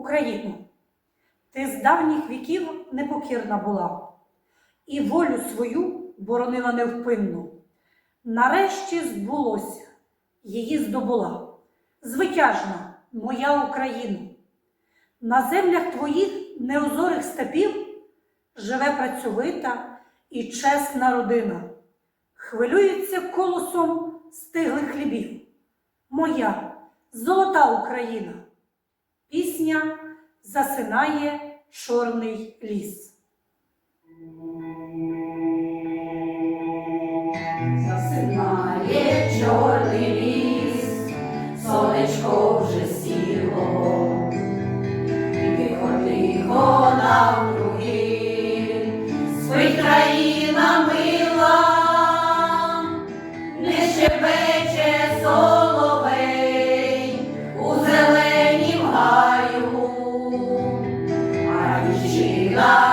Україну, ти з давніх віків непокірна була, і волю свою боронила невпинну. Нарешті збулося, її здобула. Звитяжна моя Україна. На землях твоїх неозорих степів живе працьовита і чесна родина. Хвилюється колосом стиглих хлібів. Моя золота Україна. Пісня засинає чорний ліс. Love.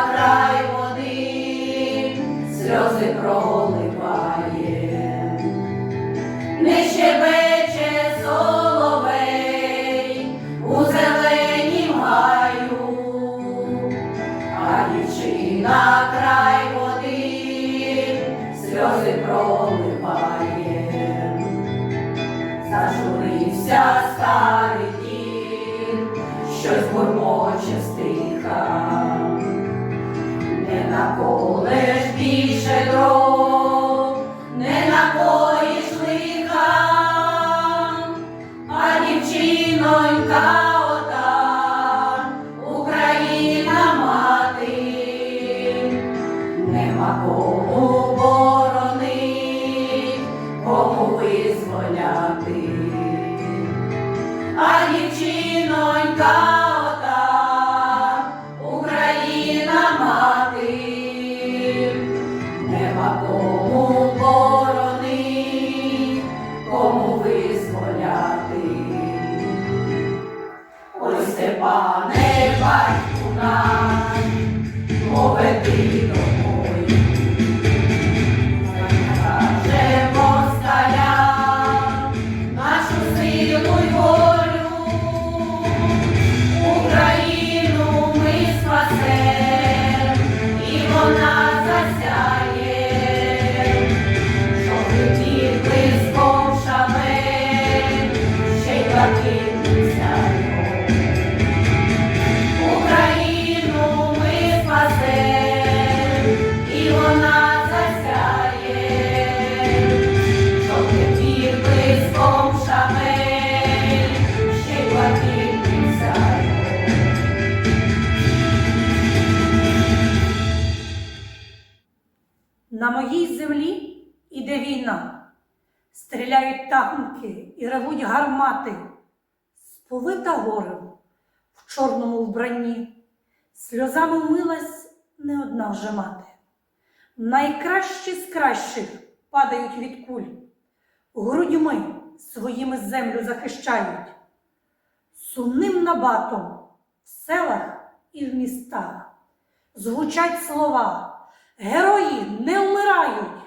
agora. Стріляють танки і ревуть гармати, сповита горем в чорному вбранні, сльозами вмилась не одна вже мати. Найкращі з кращих падають від куль, грудьми своїми землю захищають, сумним набатом в селах і в містах звучать слова. Герої не вмирають.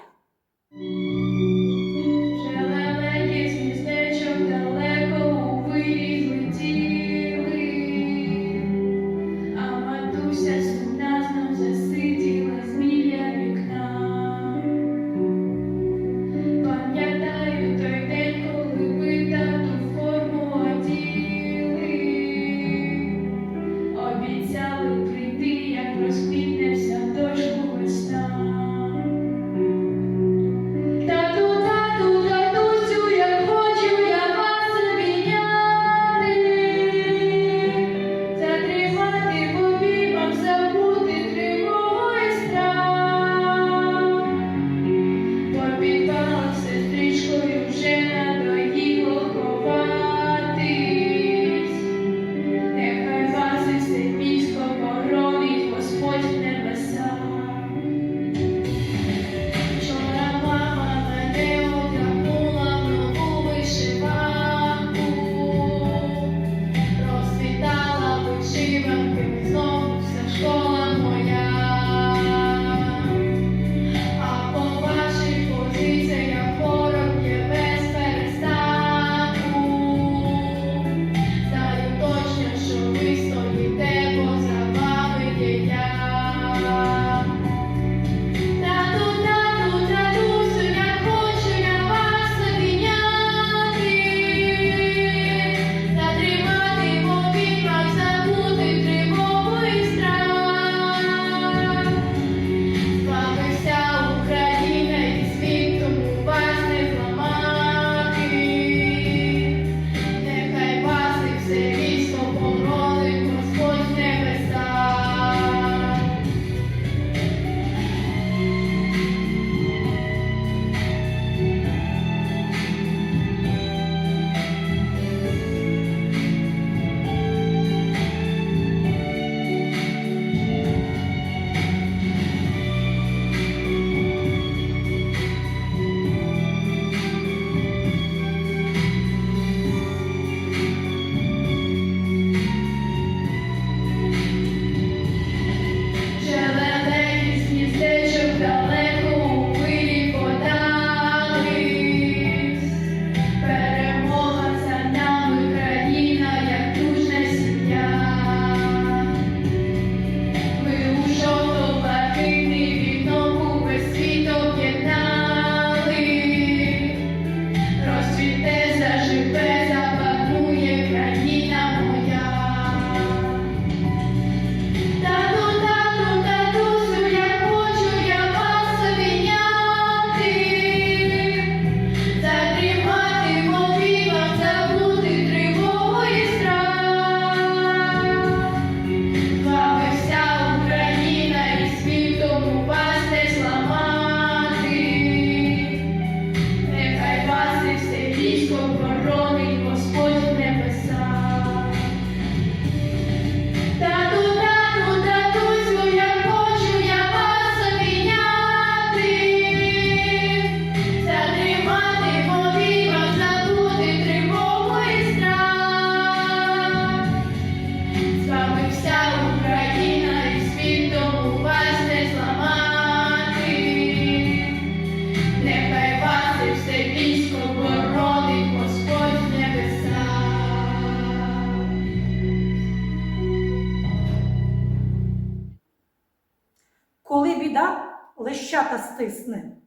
Стисне.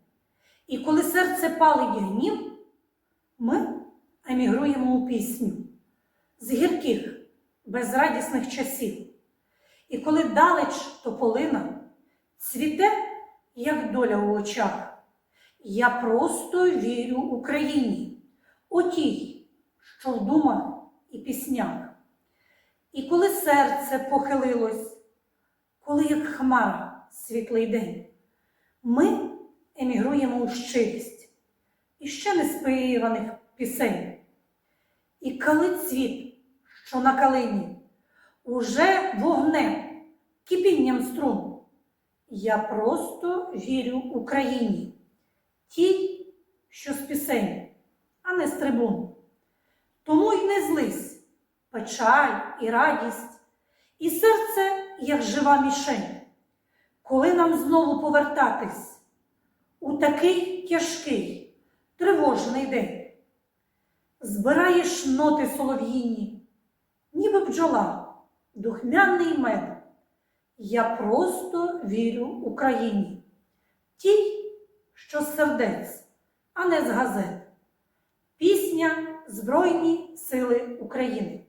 І коли серце палить гнів, ми емігруємо у пісню з гірких, безрадісних часів. І коли далеч тополина цвіте, як доля у очах, я просто вірю Україні, у тій, що в думах і піснях. І коли серце похилилось, коли як хмара світлий день, ми емігруємо у щирість. І ще не співаних пісень. І коли цвіт, що на калині, уже вогнем, кипінням струн, я просто вірю Україні, тій, що з пісень, а не з трибун. Тому й не злись, печаль і радість, і серце, як жива мішень, коли нам знову повертатись у такий тяжкий, тривожний день. Збираєш ноти солов'їні, ніби бджола, духмяний мед. Я просто вірю Україні, тій, що з сердець, а не з газет. Пісня Збройні Сили України.